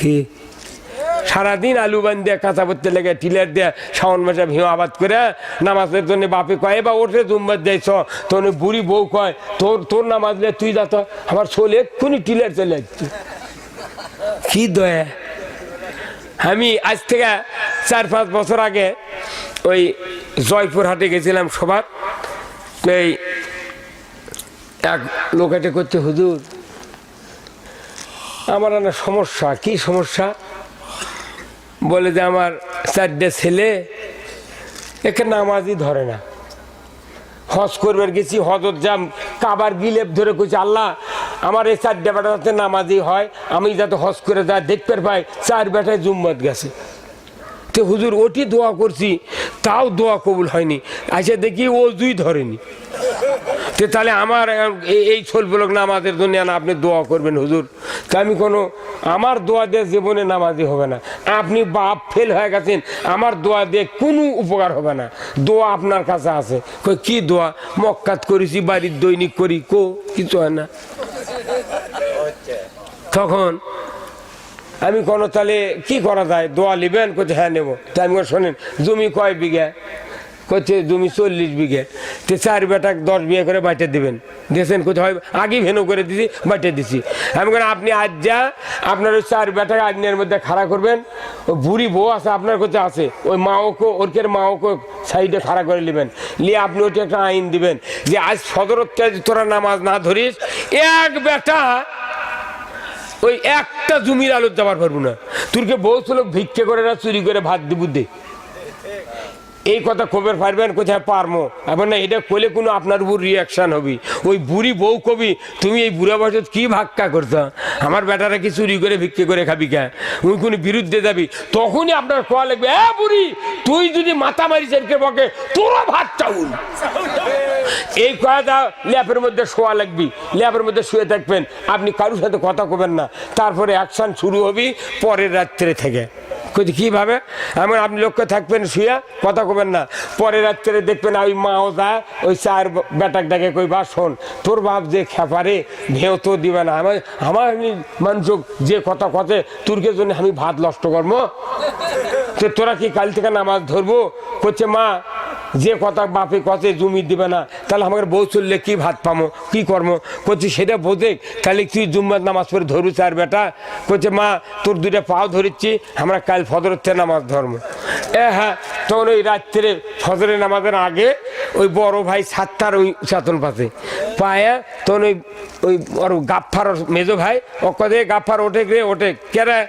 কি সারাদিন আলু বান দিয়ে কাঁচা পড়তে লেগে টিলার দিয়ে শাওন মাসে ভিউ আবাদ করে নামাজের জন্য বাপে কয় এবার ওঠে জুম্মার যাইছ তোর বুড়ি বউ কয়, তোর তোর নামাজ লে, তুই তো, আমার ছোলে এক্ষুনি টিলার চলে যাচ্ছে কি দয়া। আমি আজ থেকে চার পাঁচ বছর আগে ওই জয়পুরহাটে গেছিলাম সবার। এই এক লোক এটা করছে হুজুর আমার না সমস্যা। কি সমস্যা? বলে যে আমার চারটে ছেলে, একে নামাজই ধরে না। হজ করবার গেছি হজর জাম কাবার গিলেপ ধরে কইছে, আল্লাহ, আমার এই চারটে বেটা যাতে হয়, আমি যাতে হজ করে যা দেখতে পাই, চার বেটায় জুম্মত গেছে। তো হুজুর, ওটি দোয়া করছি, তাও দোয়া কবুল হয়নি। আচ্ছা দেখি, ও দুই ধরেনি। তো তাহলে আমার, এই- ছোলগুলোক নামাজের জন্য না আপনি দোয়া করবেন, হুজুর? তা আমি কোনো, আমার দোয়া দিয়ে জীবনে নামাজি হবে না। আপনি বাপ ফেল হয়ে গেছেন, আমার দোয়া দিয়ে কোনো উপকার হবে না। দোয়া আপনার কাছে আছে। কই, কি দোয়া? মক্কাত করেছি, বাড়ির দৈনিক করি, কো? কিছু হয় না। তখন আমি কোনো তাহলে কি করা যায়? দোয়া নেবেন কোথায় হ্যাঁ নেব। তা আমি শোনেন, জমি কয় বিঘা? করছে জমি চল্লিশ বিঘে। তো চার বেটা দশ বিঘা করে বাইটে দেবেন। দিয়েছেন কোথায় আগে ভেনু করে দিছি বাইটে দিছি। আমি বললাম, আপনি আজ যা, আপনার ওই চার বেটাকে আজনের মধ্যে খাড়া করবেন। ওই বুড়ি বউ আছে, আপনার কাছে আছে। ওই মাওকে, ওরকের মাওকে সাইডে খাড়া করে নেবেন। নিয়ে আপনি ওইটা একটা আইন দিবেন যে আজ সদরত্বে তোরা নামাজ না ধরিস, এক বেটা ওই একটা জমির আলোর যাবার পারব না। তোরকে বহুত লোক ভিক্ষে করে না, চুরি করে ভাত দিব দে। এই কথা খবর পারবেন কোথায় পারমো? এখন না, এটা করলে কোনো আপনার উপর রিয়াকশন হবে। ওই বুড়ি বউ কবি, তুমি এই বুড়া বয়সত কি ভাক্কা করছ? আমার বেটারা কি চুরি করে ভিক্ষে করে খাবি কে? ওই কোনো বিরুদ্ধে যাবি? তখনই আপনার কোয়া লাগবে, এ বুড়ি, তুই যদি মাথা মারিস এরকে বকে তোরা ভাত চাউল। এই কথাটা ল্যাপের মধ্যে শোয়া লাগবি, ল্যাপের মধ্যে শুয়ে থাকবেন। আপনি কারোর সাথে কথা কবেন না। তারপরে অ্যাকশন শুরু হবি পরের রাত্রে থেকে। কইছি কীভাবে এমন আপনি লক্ষ্য থাকবেন শুয়ে কথা কবেন না। পরে রাত্রে দেখবেন ওই মাও যায়, ওই চার বেটাক ডাকে কই, বা, শোন, তোর বাপ যে খেপারে ভেও তো দিবে না। আমার আমার আমি মানুষ যে কথা কথে তুর্কের জন্য আমি ভাত নষ্ট করব? তোরা কি কাল থেকে নামাজ ধরবো? করছে মা যে কথা বাপে কথে জমি দিবে না, তাহলে আমাকে বউ চললে কি ভাত পামো, কি কর্ম? করছে সেটা বোঝে, তাহলে তুই জুম্মার নামাজ পড়ে ধরু চার বেটা। করছে মা, তোর দুইটা পাও ধরিচ্ছি আমরা কাল ফজরের নামাজ ধর্ম। এ হ্যাঁ তখন ওই রাত্রে ফজরের নামাজের আগে ওই বড় ভাই সাতটার ওই চাতন পাতে পায়ে তখন ওই ওই গাফার মেজো ভাই ও কদে গাফার ওঠে রে ওঠে। কেরা